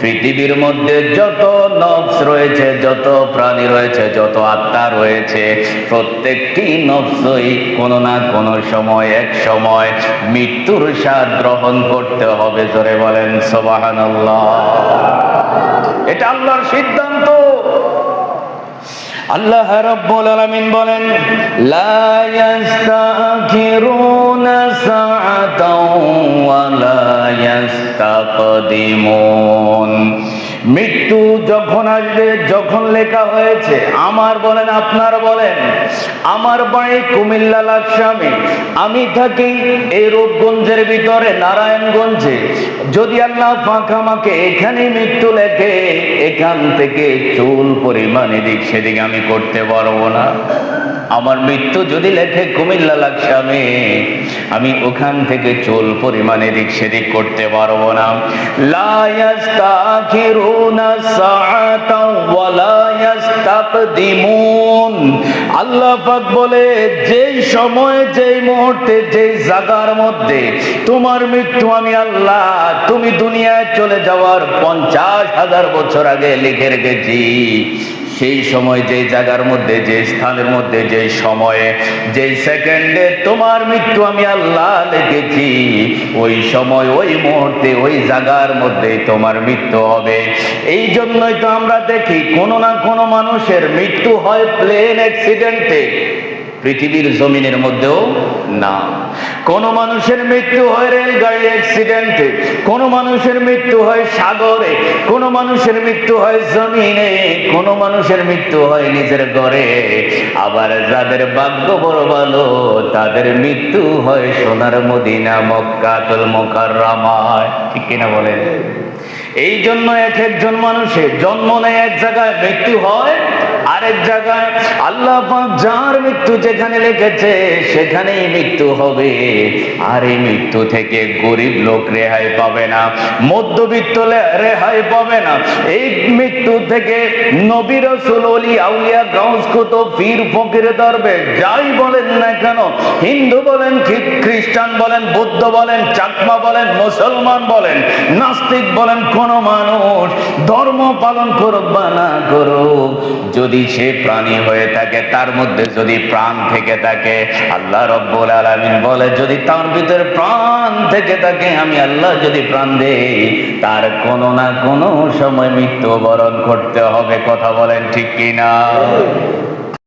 পৃথিবীর মধ্যে যত নফস রয়েছে, যত প্রাণী রয়েছে, যত আত্মা রয়েছে, প্রত্যেকটি নফসই কোনো না কোনো সময়, এক সময় মৃত্যুর স্বাদ গ্রহণ করতে হবে, জোরে বলেন সুবহানাল্লাহ। এটা আল্লাহর সিদ্ধান্ত। আল্লাহ রাব্বুল আলামিন বলেন, লা মৃত্যু যখন আসবে, যখন লেখা হয়েছে, আমার বলেন, আপনার বলেন, আমার বাড়ি কুমিল্লা লাকসামে। আমি থাকি এই রূপগঞ্জের ভিতরে, নারায়ণগঞ্জে। যদি আল্লাহ ফাঁকা আমাকে এখানে মৃত্যু লেখে, এখান থেকে চুল পরিমাণ এদিক সেদিক আমি করতে পারব না। আমার মৃত্যু যদি লেখে, কুমিল্লা লাকসামে আমি। ওখান থেকে চুল পরিমাণে এদিক সেদিক করতে পারব না। আল্লাহ পাক বলে, যেই সময়, যেই মুহূর্তে, যেই জায়গার মধ্যে তোমার মৃত্যু আমি আল্লাহ, তুমি দুনিয়ায় চলে যাওয়ার পঞ্চাশ হাজার বছর আগে লিখে রেখেছি। সেই সময় যে জায়গার মধ্যে যে স্থানের মধ্যে যে সময়ে যে সেকেন্ডে তোমার মৃত্যু আমি আল্লাহ লিখেছি ওই সময়, ওই মুহূর্তে, ওই জায়গার মধ্যে তোমার মৃত্যু হবে। এই জন্যই তো আমরা দেখি কোনো না কোনো মানুষের মৃত্যু হয় প্লেন অ্যাক্সিডেন্টে। পৃথিবীর জমিনের মধ্যেও না। কোন মানুষের মৃত্যু হয় রেলগাড়ি অ্যাক্সিডেন্টে কোন মানুষের মৃত্যু হয় সাগরে, কোন মানুষের মৃত্যু হয় জমিনে, কোন মানুষের মৃত্যু হয় নিজের ঘরে। আবার যাদের ভাগ্য বড় ভালো, তাদের মৃত্যু হয় সোনার মদিনা, মক্কাতুল মোকাররমায়। ঠিক কিনা বলেন? এই জন্য এক একজন মানুষের জন্ম নেয় এক জায়গায়, মৃত্যু হয় আরেক জায়গায় আল্লাহ যার মৃত্যু যেখানে লিখেছে, সেখানেই মৃত্যু হবে। আর এই মৃত্যু থেকে গরিব লোক রেহাই পাবে না, মধ্যবিত্ত রেহাই পাবে না। এই মৃত্যু থেকে নবী আউলিয়া যাই বলেন না কেন, হিন্দু বলেন খ্রি- খ্রিস্টান বলেন, বৌদ্ধ বলেন, চাকমা বলেন, মুসলমান বলেন, নাস্তিক বলেন, কোন মানুষ ধর্ম পালন করুক বা না করুক, যদি সে প্রাণী হয়ে থাকে, তার মধ্যে যদি প্রাণ থেকে থাকে, আল্লাহ রব্বুল আলমিন বলে, যদি তার ভিতরে প্রাণ থেকে থাকে, আমি আল্লাহ যদি প্রাণ দেই, তার কোনো না কোনো সময় মৃত্যুবরণ করতে হবে। কথা বলেন ঠিক কিনা?